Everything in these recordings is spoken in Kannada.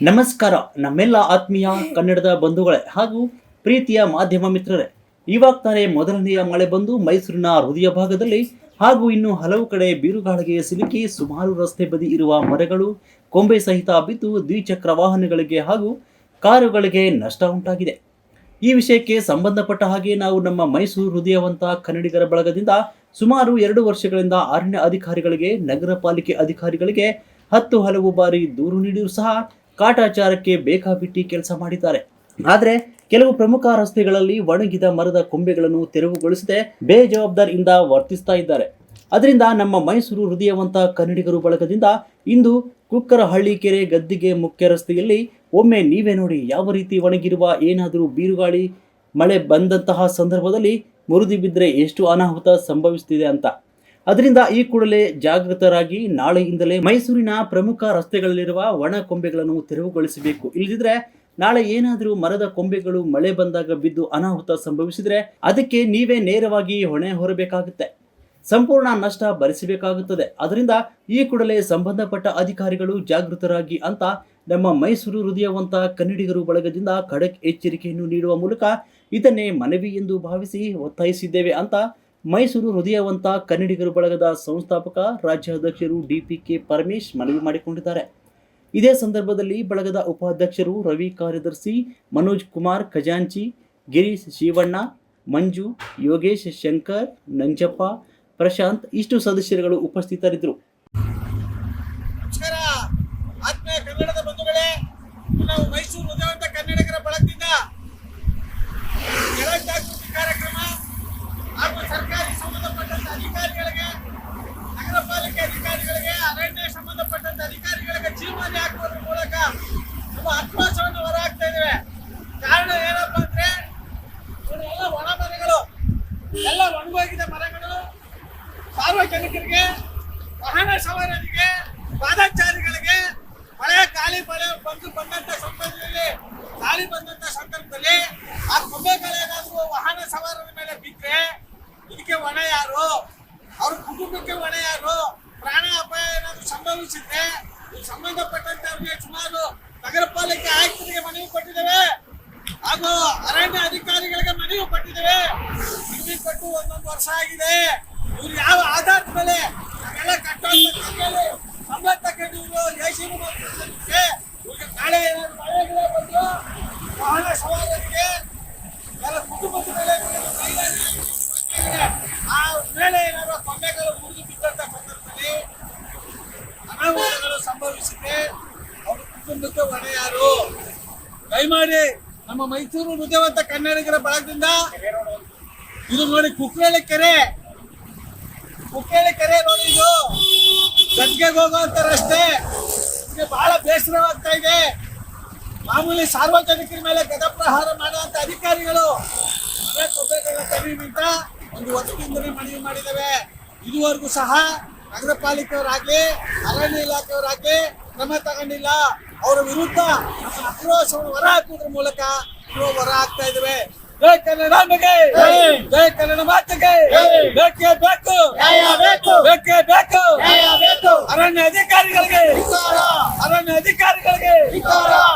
ನಮಸ್ಕಾರ ನಮ್ಮೆಲ್ಲ ಆತ್ಮೀಯ ಕನ್ನಡದ ಬಂಧುಗಳೇ ಹಾಗೂ ಪ್ರೀತಿಯ ಮಾಧ್ಯಮ ಮಿತ್ರರೇ. ಇವಾಗ ತಾನೇ ಮೊದಲನೆಯ ಮಳೆ ಬಂದು ಮೈಸೂರಿನ ಹೃದಯ ಭಾಗದಲ್ಲಿ ಹಾಗೂ ಇನ್ನು ಹಲವು ಕಡೆ ಬಿರುಗಾಳಿಗೆ ಸಿಲುಕಿ ಸುಮಾರು ರಸ್ತೆ ಬದಿ ಇರುವ ಮರಗಳು ಕೊಂಬೆ ಸಹಿತ ಬಿದ್ದು ದ್ವಿಚಕ್ರ ವಾಹನಗಳಿಗೆ ಹಾಗೂ ಕಾರುಗಳಿಗೆ ನಷ್ಟ ಉಂಟಾಗಿದೆ. ಈ ವಿಷಯಕ್ಕೆ ಸಂಬಂಧಪಟ್ಟ ಹಾಗೆ ನಾವು ನಮ್ಮ ಮೈಸೂರು ಹೃದಯವಂತ ಕನ್ನಡಿಗರ ಬಳಗದಿಂದ ಸುಮಾರು ಎರಡು ವರ್ಷಗಳಿಂದ ಅರಣ್ಯ ಅಧಿಕಾರಿಗಳಿಗೆ, ನಗರ ಪಾಲಿಕೆ ಅಧಿಕಾರಿಗಳಿಗೆ ಹತ್ತು ಹಲವು ಬಾರಿ ದೂರು ನೀಡಿದರೂ ಸಹ ಕಾಟಾಚಾರಕ್ಕೆ ಬೇಕಾಬಿಟ್ಟಿ ಕೆಲಸ ಮಾಡಿದ್ದಾರೆ. ಆದರೆ ಕೆಲವು ಪ್ರಮುಖ ರಸ್ತೆಗಳಲ್ಲಿ ಒಣಗಿದ ಮರದ ಕೊಂಬೆಗಳನ್ನು ತೆರವುಗೊಳಿಸದೆ ಬೇಜವಾಬ್ದಾರಿಯಿಂದ ವರ್ತಿಸ್ತಾ ಇದ್ದಾರೆ. ಅದರಿಂದ ನಮ್ಮ ಮೈಸೂರು ಹೃದಯವಂತ ಕನ್ನಡಿಗರು ಬಳಗದಿಂದ ಇಂದು ಕುಕ್ಕರಹಳ್ಳಿ ಕೆರೆ ಗದ್ದಿಗೆ ಮುಖ್ಯ ರಸ್ತೆಯಲ್ಲಿ ಒಮ್ಮೆ ನೀವೇ ನೋಡಿ ಯಾವ ರೀತಿ ಒಣಗಿರುವ ಏನಾದರೂ ಬೀರುಗಾಳಿ, ಮಳೆ ಬಂದಂತಹ ಸಂದರ್ಭದಲ್ಲಿ ಮುರಿದು ಬಿದ್ದರೆ ಎಷ್ಟು ಅನಾಹುತ ಸಂಭವಿಸುತ್ತಿದೆ ಅಂತ. ಅದರಿಂದ ಈ ಕೂಡಲೇ ಜಾಗೃತರಾಗಿ ನಾಳೆಯಿಂದಲೇ ಮೈಸೂರಿನ ಪ್ರಮುಖ ರಸ್ತೆಗಳಲ್ಲಿರುವ ಒಣ ಕೊಂಬೆಗಳನ್ನು ತೆರವುಗೊಳಿಸಬೇಕು. ಇಲ್ಲದಿದ್ರೆ ನಾಳೆ ಏನಾದರೂ ಮರದ ಕೊಂಬೆಗಳು ಮಳೆ ಬಂದಾಗ ಬಿದ್ದು ಅನಾಹುತ ಸಂಭವಿಸಿದರೆ ಅದಕ್ಕೆ ನೀವೇ ನೇರವಾಗಿ ಹೊಣೆ ಹೊರಬೇಕಾಗುತ್ತೆ. ಸಂಪೂರ್ಣ ನಷ್ಟ ಭರಿಸಬೇಕಾಗುತ್ತದೆ. ಅದರಿಂದ ಈ ಕೂಡಲೇ ಸಂಬಂಧಪಟ್ಟ ಅಧಿಕಾರಿಗಳು ಜಾಗೃತರಾಗಿ ಅಂತ ನಮ್ಮ ಮೈಸೂರು ಹೃದಯವಂತ ಕನ್ನಡಿಗರು ಬಳಗದಿಂದ ಖಡಕ್ ಎಚ್ಚರಿಕೆಯನ್ನು ನೀಡುವ ಮೂಲಕ ಇದನ್ನೇ ಮನವಿ ಎಂದು ಭಾವಿಸಿ ಒತ್ತಾಯಿಸಿದ್ದೇವೆ ಅಂತ ಮೈಸೂರು ಹೃದಯವಂತ ಕನ್ನಡಿಗರು ಬಳಗದ ಸಂಸ್ಥಾಪಕ, ರಾಜ್ಯಾಧ್ಯಕ್ಷರು ಡಿಪಿಕೆ ಪರಮೇಶ್ ಮನವಿ ಮಾಡಿಕೊಂಡಿದ್ದಾರೆ. ಇದೇ ಸಂದರ್ಭದಲ್ಲಿ ಬಳಗದ ಉಪಾಧ್ಯಕ್ಷರು, ರವಿ ಕಾರ್ಯದರ್ಶಿ ಮನೋಜ್ ಕುಮಾರ್ ಖಜಾಂಚಿ, ಗಿರೀಶ್ ಶಿವಣ್ಣ, ಮಂಜು, ಯೋಗೇಶ್ ಶಂಕರ್, ನಂಜಪ್ಪ, ಪ್ರಶಾಂತ್ ಇಷ್ಟು ಸದಸ್ಯರುಗಳು ಉಪಸ್ಥಿತರಿದ್ದರು. ಮೈಸೂರು ಹೃದಯವಂತ ಕನ್ನಡಿಗರ ಬಳಗದಿಂದ ಜಲ ಜಾಗೃತಿ ಕಾರ್ಯಕ್ರಮ ಹಾಗೂ ಸರ್ಕಾರಿ ಸಂಬಂಧಪಟ್ಟಂತ ಅಧಿಕಾರಿಗಳಿಗೆ ನಗರ ಪಾಲಿಕೆ ಅಧಿಕಾರಿಗಳಿಗೆ ಅರಣ್ಯ ಸಂಬಂಧಪಟ್ಟಂತ ಅಧಿಕಾರಿಗಳಿಗೆ ಜೀವನ ಹಾಕುವುದರ ಮೂಲಕ ನಮ್ಮ ಆಕ್ರೋಶವನ್ನು ಹೊರಹಾಕ್ತಾ ಇದ್ದೇವೆ ಕಾರಣ ಏನಪ್ಪ ಅಂದ್ರೆ, ಇವರೆಲ್ಲ ಒಣ ಮರಗಳು ಎಲ್ಲ ಒಣಗೋಗಿದ ಮರಗಳು. ಸಾರ್ವಜನಿಕರಿಗೆ, ವಾಹನ ಸವಾರರಿಗೆ, ಪಾದಚಾರಿಗಳಿಗೆ, ಮಳೆ, ಗಾಳಿ, ಮಳೆ ಬಂದು ಬಂದಂತ ಸಂದರ್ಭದಲ್ಲಿ, ಗಾಳಿ ಬಂದಂತ ಸಂದರ್ಭದಲ್ಲಿ ಆ ಕೊಂಬೆಗಳೇನಾದ್ರೂ ವಾಹನ ಸವಾರರ ಮೇಲೆ ಬಿದ್ದರೆ ಇದಕ್ಕೆ ಹೊಣೆ ಯಾರು? ಅವ್ರ ಕುಟುಂಬಕ್ಕೆ ಹೊಣೆ ಯಾರು? ಪ್ರಾಣ ಅಪಾಯ ಏನಾದ್ರು ಸಂಭವಿಸಿದ್ರೆ ಸಂಬಂಧಪಟ್ಟಂತವ್ರಿಗೆ ಸುಮಾರು ನಗರ ಪಾಲಿಕೆ ಆಯುಕ್ತರಿಗೆ ಮನವಿ ಕೊಟ್ಟಿದ್ದೇವೆ. ಹಾಗೂ ಅರಣ್ಯ ಅಧಿಕಾರಿಗಳಿಗೆ ಮನವಿ ಕೊಟ್ಟಿದ್ದೇವೆ. ಮನವಿ ಕೊಟ್ಟು ಒಂದೊಂದು ವರ್ಷ ಆಗಿದೆ. ಇವ್ರು ಯಾವ ಆಧಾರದ ಮೇಲೆ ನಾವೆಲ್ಲ ಕಟ್ಟಿ ಸಂಬಳ ಇವರು ಮಾಡ್ತಿದ್ದಕ್ಕೆ ಇವ್ರಿಗೆ ನಾಳೆ ಏನಾದ್ರು ಯಾರು? ದಯಮಾಡಿ ನಮ್ಮ ಮೈಸೂರು ಹೃದಯವಂತ ಕನ್ನಡಿಗರ ಬಳಗದಿಂದ ಇದು ನೋಡಿ ಕುಕ್ಕೇಳಿ ಕೆರೆ. ಕುಕ್ಕೇಳಿ ಕೆರೆ ನೋಡಿ ಇದು. ಗದ್ಗೆಗೆ ಹೋಗುವಂತ ರಸ್ತೆ. ಇದಕ್ಕೆ ಬಹಳ ಬೇಸರವಾಗ್ತಾ ಇದೆ. ಮಾಮೂಲಿ ಸಾರ್ವಜನಿಕರ ಮೇಲೆ ಗದಪ್ರಹಾರ ಮಾಡುವಂತ ಅಧಿಕಾರಿಗಳು ಅಂತ ಒಂದು ವರ್ಷದಿಂದಲೇ ಮನವಿ ಮಾಡಿದ್ದೇವೆ ಇದುವರೆಗೂ ಸಹ ನಗರ ಪಾಲಿಕೆಯವರಾಗ್ಲಿ ಅರಣ್ಯ ಇಲಾಖೆಯವರಾಗ್ಲಿ ಕ್ರಮ ತಗೊಂಡಿಲ್ಲ. ಅವರ ವಿರುದ್ಧ ನಮ್ಮ ಆಕ್ರೋಶವನ್ನು ಹೊರ ಹಾಕುವುದ್ರ ಮೂಲಕ ನಾವು ಹೊರ ಹಾಕ್ತಾ ಇದ್ದೇವೆ ಜೈ ಕನ್ನಡ ಬಗ್ಗೆ ಜೈ ಕನ್ನಡ ಮಾತಿಗೆ! ಬೇಕೇ ಬೇಕು! ಬೇಕೇ! ಬೇಕು ಅರಣ್ಯ ಅಧಿಕಾರಿಗಳಿಗೆ! ಅರಣ್ಯ ಅಧಿಕಾರಿಗಳಿಗೆ!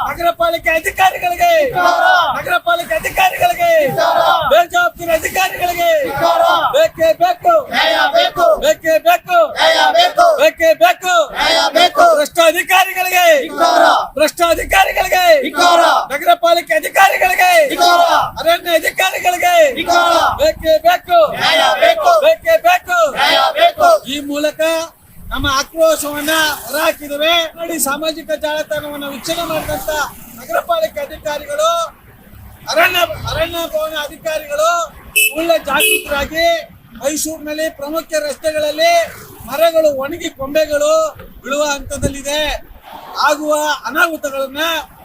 ನಗರ ಪಾಲಿಕೆ ಅಧಿಕಾರಿಗಳಿಗೆ! ನಗರ ಪಾಲಿಕೆ ಅಧಿಕಾರಿಗಳಿಗೆ! ಬೇಜವಾಬ್ದಾರಿ ಅಧಿಕಾರಿಗಳಿಗೆ! ಬೇಕೇ ಬೇಕು! ಬೇಕೇ! ಬೇಕು ಬೇಕೇ! ಬೇಕು ಭ್ರಷ್ಟ ಅಧಿಕಾರಿಗಳಿಗೆ ಭ್ರಷ್ಟ ಅಧಿಕಾರಿಗಳಿಗೆ ನಗರ ಪಾಲಿಕೆ ಅಧಿಕಾರಿಗಳಿಗೆ ಅರಣ್ಯ ಅಧಿಕಾರಿಗಳಿಗೆ ಬೇಕೇ ಬೇಕು. ಬೇಕೇ. ಬೇಕು ಈ ಮೂಲಕ ನಮ್ಮ ಆಕ್ರೋಶವನ್ನ ಹೊರಹಾಕಿದ್ದೇವೆ ನೋಡಿ ಸಾಮಾಜಿಕ ಜಾಲತಾಣವನ್ನು ವೀಕ್ಷಣೆ ಮಾಡಿದಂತ ನಗರ ಪಾಲಿಕೆ ಅಧಿಕಾರಿಗಳು ಅರಣ್ಯ ಅರಣ್ಯ ಭವನ ಅಧಿಕಾರಿಗಳು ಒಳ್ಳೆ ಜಾಗೃತರಾಗಿ ಮೈಸೂರಿನಲ್ಲಿ ಪ್ರಮುಖ ರಸ್ತೆಗಳಲ್ಲಿ ಮರಗಳು ಒಣಗಿ ಕೊಂಬೆಗಳು ಬೀಳುವ ಹಂತದಲ್ಲಿದೆ. ಆಗುವ ಅನಾಹುತಗಳನ್ನ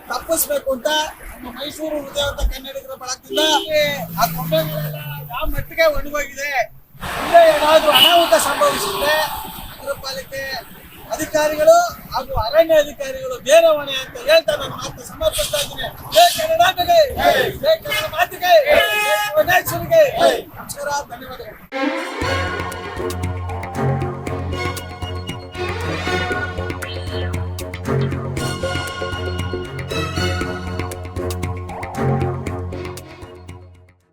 ತಪ್ಪಿಸ್ಬೇಕು ಅಂತ ನಮ್ಮ ಮೈಸೂರು ಹೃದಯವಂತ ಕನ್ನಡಿಗರ ಬಳಕೆ ಆ ಕೊಂಬೆಗಳೆಲ್ಲ ಯಾವ ಮಟ್ಟಿಗೆ ಒಣಗೋಗಿದೆ. ಮುಂದೆ ಏನಾದ್ರು ಅನಾಹುತ ಸಂಭವಿಸಿದ್ರೆ ನಗರ ಪಾಲಿಕೆ ಅಧಿಕಾರಿಗಳು ಹಾಗೂ ಅರಣ್ಯ ಅಧಿಕಾರಿಗಳು ಬೇರೆ ಹೊಣೆ ಅಂತ ಹೇಳ್ತಾ ನಾನು ಮಾತು ಸಮರ್ಪಿಸ್ತಾ ಇದ್ದೀನಿ. ಮಾತಿಗೆ ಧನ್ಯವಾದಗಳು.